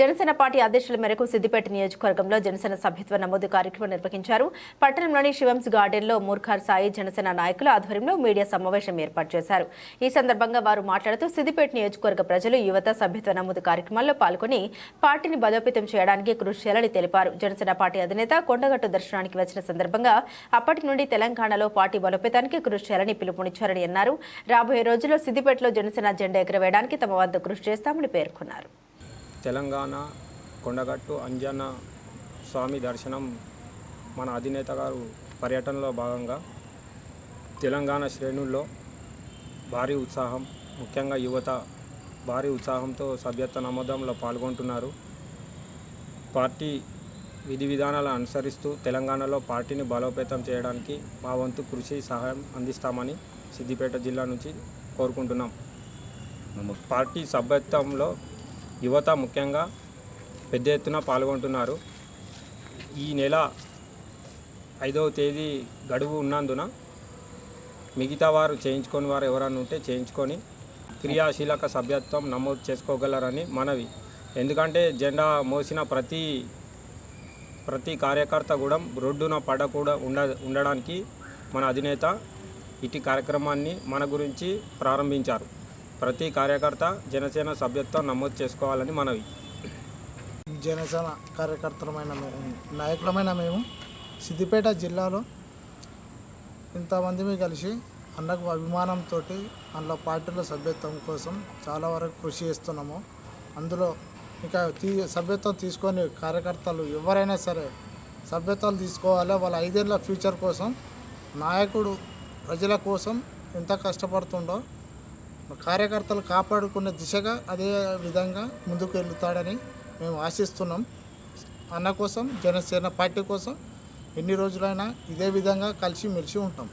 Janasena party అధ్యక్షుల మేరకు సిద్దిపేట నియోజకవర్గంలో జనసేన సభ్యత్వ నమోదు కార్యక్రమం నిర్వహించారు. పట్టణంలోని శివంస్ గార్డెన్లో మూర్ఖార్ సాయి జనసేన నాయకుల ఆధ్వర్యంలో మీడియా సమావేశం ఏర్పాటు చేశారు. ఈ సందర్భంగా వారు మాట్లాడుతూ సిద్దిపేట నియోజకవర్గ ప్రజలు యువత సభ్యత్వ నమోదు కార్యక్రమాల్లో పాల్గొని పార్టీని బలోపేతం చేయడానికి కృషి చేయాలని తెలిపారు. జనసేన పార్టీ అధినేత కొండగట్టు దర్శనానికి వచ్చిన సందర్భంగా అప్పటి నుండి తెలంగాణలో పార్టీ బలోపేతానికి కృషి చేయాలని పిలుపునిచ్చారని అన్నారు. రాబోయే రోజుల్లో సిద్దిపేటలో జనసేన జెండా ఎగురవేయడానికి తమ వద్ద కృషి చేస్తామని పేర్కొన్నారు. తెలంగాణ కొండగట్టు అంజన్న స్వామి దర్శనం మన అధినేత గారు పర్యటనలో భాగంగా తెలంగాణ శ్రేణుల్లో భారీ ఉత్సాహం ముఖ్యంగా యువత భారీ ఉత్సాహంతో సభ్యత్వ నమోదంలో పాల్గొంటున్నారు. పార్టీ విధి విధానాలను అనుసరిస్తూ తెలంగాణలో పార్టీని బలోపేతం చేయడానికి మా వంతు కృషి సహాయం అందిస్తామని సిద్దిపేట జిల్లా నుంచి కోరుకుంటున్నాం. పార్టీ సభ్యత్వంలో యువత ముఖ్యంగా పెద్ద ఎత్తున పాల్గొంటున్నారు. ఈ నెల ఐదవ తేదీ గడువు ఉన్నందున మిగతా వారు చేయించుకొని వారు ఎవరైనా ఉంటే చేయించుకొని క్రియాశీలక సభ్యత్వం నమోదు చేసుకోగలరని మనవి. ఎందుకంటే జెండా మోసిన ప్రతి ప్రతి కార్యకర్త కూడా రోడ్డున పడకుండా ఉండ ఉండడానికి మన అధినేత ఇటు కార్యక్రమాన్ని మన గురించి ప్రారంభించారు. ప్రతి కార్యకర్త జనసేన సభ్యత్వం నమోదు చేసుకోవాలని మనవి. జనసేన కార్యకర్తలమైన మేము నాయకులమైన మేము సిద్దిపేట జిల్లాలో ఇంతమంది కలిసి అన్నకు అభిమానంతో అందులో పార్టీలో సభ్యత్వం కోసం చాలా వరకు కృషి చేస్తున్నాము. అందులో ఇంకా తీ సభ్యత్వం తీసుకొని కార్యకర్తలు ఎవరైనా సరే సభ్యత్వాలు తీసుకోవాలి? వాళ్ళ ఐదేళ్ళ ఫ్యూచర్ కోసం నాయకుడు ప్రజల కోసం ఎంత కష్టపడుతుండో కార్యకర్తలు కాపాడుకునే దిశగా అదే విధంగా ముందుకు వెళ్తాడని మేము ఆశిస్తున్నాం. అన్న కోసం జనసేన పార్టీ కోసం ఎన్ని రోజులైనా ఇదే విధంగా కలిసి మెలిసి ఉంటాం.